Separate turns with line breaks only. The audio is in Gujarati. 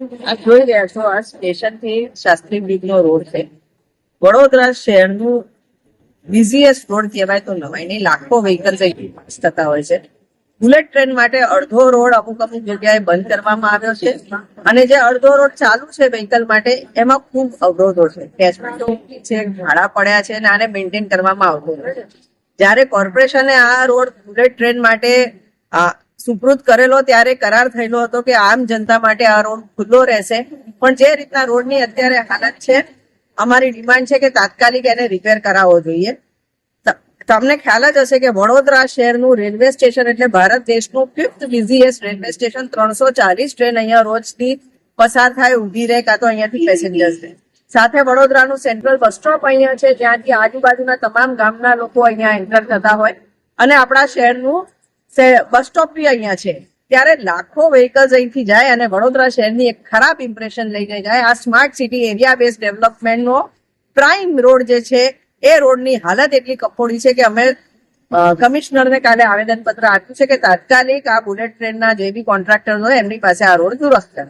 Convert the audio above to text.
આપ જોઈ રહ્યા છો, આ સ્ટેશનથી શાસ્ત્રી બ્રિજ નો રોડ છે. વડોદરા શહેરનું બિઝીએસ્ટ રોડ કહેવાય તો નવાય નહીં લાખો વ્હીકલ્સ થતા હોય છે. બુલેટ ટ્રેન માટે અડધો રોડ અમુક અમુક જગ્યાએ બંધ કરવામાં આવ્યો છે. અને જે અડધો રોડ ચાલુ છે વ્હીકલ માટે, એમાં ખૂબ અવરોધો છે. કેશમેન્ટો છે, ભાડા પડ્યા છે અને આને મેન્ટેન કરવામાં આવતું નથી. જ્યારે કોર્પોરેશને આ રોડ બુલેટ ટ્રેન માટે, આ સુપ્રત કરેલો ત્યારે કરાર થયેલો હતો કે આમ જનતા માટે આ રોડ ખુલ્લો રહેશે. પણ જે રીતના રોડની અત્યારે હાલત છે, અમારી ડિમાન્ડ છે કે તાત્કાલિક એને રિપેર કરાવવો જોઈએ. તમને ખ્યાલ જ હશે કે વડોદરા શહેરનું રેલવે સ્ટેશન એટલે ભારત દેશનું ફિફ્થ બિઝીએસ્ટ રેલવે સ્ટેશન. ત્રણસો ચાલીસ ટ્રેન અહીંયા રોજથી પસાર થાય, ઊભી રહે કાં તો અહીંયાથી પેસેન્જર્સ રહે. સાથે વડોદરાનું સેન્ટ્રલ બસ સ્ટોપ અહીંયા છે, જ્યાંથી આજુબાજુના તમામ ગામના લોકો અહીંયા એન્ટર થતા હોય. અને આપણા શહેરનું બસ સ્ટોપ બી અહીંયા છે, ત્યારે લાખો વ્હીકલ્સ અહીંથી જાય અને વડોદરા શહેરની એક ખરાબ ઇમ્પ્રેશન લઈને જાય. આ સ્માર્ટ સિટી એરિયા બેઝ ડેવલપમેન્ટનો પ્રાઇમ રોડ જે છે, એ રોડની હાલત એટલી કફોડી છે કે અમે કમિશનરને કાલે આવેદનપત્ર આપ્યું છે કે તાત્કાલિક આ બુલેટ ટ્રેનના જે બી કોન્ટ્રાક્ટર હોય એમની પાસે આ રોડ દુરસ્ત કરે.